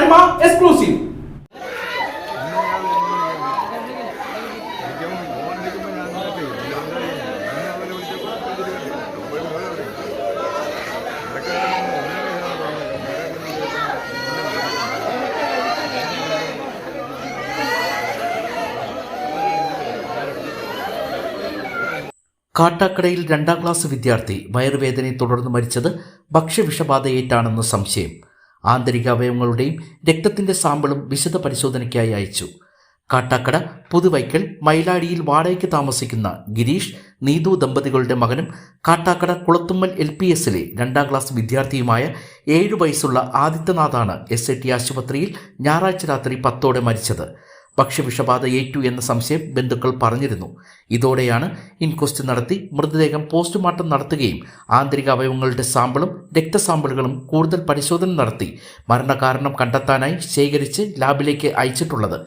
Venugopal exclusive. കാട്ടാക്കടയിൽ രണ്ടാം class വിദ്യാർത്ഥി വയറുവേദനയെ തുടർന്ന് മരിച്ചത് ഭക്ഷ്യവിഷബാധയേറ്റാണെന്ന് സംശയം ആന്തരിക അവയവങ്ങളുടെയും രക്തത്തിന്റെ സാമ്പിളും വിശദ പരിശോധനയ്ക്കായി അയച്ചു. കാട്ടാക്കട പുതുവൈക്കൽ മൈലാടിയിൽ വാടകയ്ക്ക് താമസിക്കുന്ന ഗിരീഷ് നീതു ദമ്പതികളുടെ മകനും കാട്ടാക്കട കുളത്തുമ്മൽ എൽ പി എസിലെ രണ്ടാം ക്ലാസ് വിദ്യാർത്ഥിയുമായ ഏഴു വയസ്സുള്ള ആദിത്യനാഥാണ് എസ് ടി ആശുപത്രിയിൽ ഞായറാഴ്ച രാത്രി പത്തോടെ മരിച്ചത്. ഭക്ഷ്യവിഷബാധ ഏറ്റു എന്ന സംശയം ബന്ധുക്കൾ പറഞ്ഞിരുന്നു. ഇതോടെയാണ് ഇൻക്വസ്റ്റ് നടത്തി മൃതദേഹം പോസ്റ്റ്മോർട്ടം നടത്തുകയും ആന്തരിക അവയവങ്ങളുടെ സാമ്പിളും രക്തസാമ്പിളുകളും കൂടുതൽ പരിശോധന നടത്തി. മരണകാരണം കണ്ടെത്താനായി ശേഖരിച്ച് ലാബിലേക്ക് അയച്ചിട്ടുള്ളത്.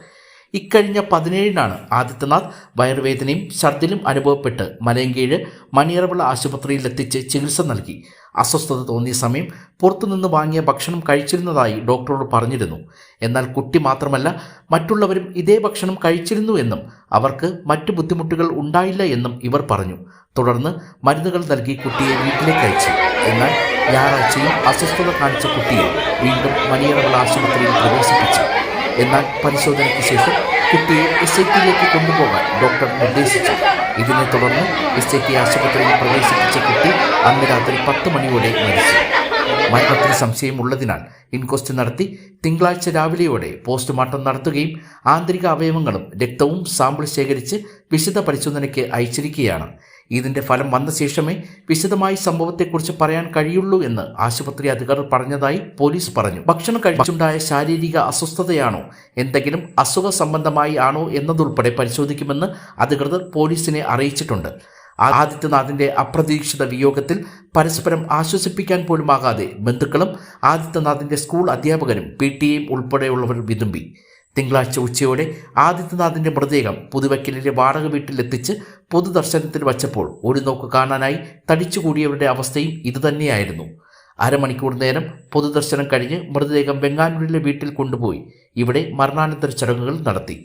ഇക്കഴിഞ്ഞ പതിനേഴിനാണ് ആദിത്യനാഥ് വയറുവേദനയും ഛർദിലും അനുഭവപ്പെട്ട് മലയങ്കീഴ് മണിയറവിള ആശുപത്രിയിൽ എത്തിച്ച് ചികിത്സ നൽകി. അസ്വസ്ഥത തോന്നിയ സമയം പുറത്തുനിന്ന് വാങ്ങിയ ഭക്ഷണം കഴിച്ചിരുന്നതായി ഡോക്ടറോട് പറഞ്ഞിരുന്നു. എന്നാൽ കുട്ടി മാത്രമല്ല മറ്റുള്ളവരും ഇതേ ഭക്ഷണം കഴിച്ചിരുന്നു എന്നും അവർക്ക് മറ്റു ബുദ്ധിമുട്ടുകൾ ഉണ്ടായില്ല എന്നും ഇവർ പറഞ്ഞു. തുടർന്ന് മരുന്നുകൾ നൽകി കുട്ടിയെ വീട്ടിലേക്ക് അയച്ചു. എന്നാൽ ഞായറാഴ്ചയും അസ്വസ്ഥത കാണിച്ച കുട്ടിയെ വീണ്ടും മണിയറവിള ആശുപത്രിയിൽ പ്രവേശിപ്പിച്ചു. എന്നാൽ പരിശോധനയ്ക്ക് ശേഷം കുട്ടിയെ എസ് ഐ ടിയിലേക്ക് കൊണ്ടുപോകാൻ ഡോക്ടർ നിർദ്ദേശിച്ചു. ഇതിനെ തുടർന്ന് എസ് ഐ ടി ആശുപത്രിയിൽ പ്രവേശിപ്പിച്ച കുട്ടി അന്ന് രാത്രി പത്ത് മണിയോടെ മരിച്ചു. മരണത്തിന് സംശയമുള്ളതിനാൽ ഇൻക്വസ്റ്റ് നടത്തി തിങ്കളാഴ്ച രാവിലെയോടെ പോസ്റ്റ്മോർട്ടം നടത്തുകയും ആന്തരിക അവയവങ്ങളും രക്തവും സാമ്പിൾ ശേഖരിച്ച് വിശദ പരിശോധനയ്ക്ക് അയച്ചിരിക്കുകയാണ്. ഇതിന്റെ ഫലം വന്ന ശേഷമേ വിശദമായി സംഭവത്തെക്കുറിച്ച് പറയാൻ കഴിയുള്ളൂ എന്ന് ആശുപത്രി അധികൃതർ പറഞ്ഞതായി പോലീസ് പറഞ്ഞു. ഭക്ഷണം കഴിച്ചുണ്ടായ ശാരീരിക അസ്വസ്ഥതയാണോ? എന്തെങ്കിലും അസുഖ സംബന്ധമായി ആണോ എന്നതുൾപ്പെടെ പരിശോധിക്കുമെന്ന് അധികൃതർ പോലീസിനെ അറിയിച്ചിട്ടുണ്ട്. ആദിത്യനാഥിന്റെ അപ്രതീക്ഷിത വിയോഗത്തിൽ പരസ്പരം ആശ്വസിപ്പിക്കാൻ പോലുമാകാതെ ബന്ധുക്കളും ആദിത്യനാഥിന്റെ സ്കൂൾ അധ്യാപകരും പി ടി എയും ഉൾപ്പെടെയുള്ളവർ വിതുമ്പി. തിങ്കളാഴ്ച ഉച്ചയോടെ ആദിത്യനാഥിന്റെ മൃതദേഹം പുതുവക്കലിന്റെ വാടക വീട്ടിലെത്തിച്ച് പൊതുദർശനത്തിൽ വച്ചപ്പോൾ ഒരു നോക്ക് കാണാനായി തടിച്ചുകൂടിയവരുടെ അവസ്ഥയും ഇതുതന്നെയായിരുന്നു. അരമണിക്കൂർ നേരം പൊതുദർശനം കഴിഞ്ഞ് മൃതദേഹം വെങ്ങാനൂരിലെ വീട്ടിൽ കൊണ്ടുപോയി. ഇവിടെ മരണാനന്തര ചടങ്ങുകൾ നടത്തി.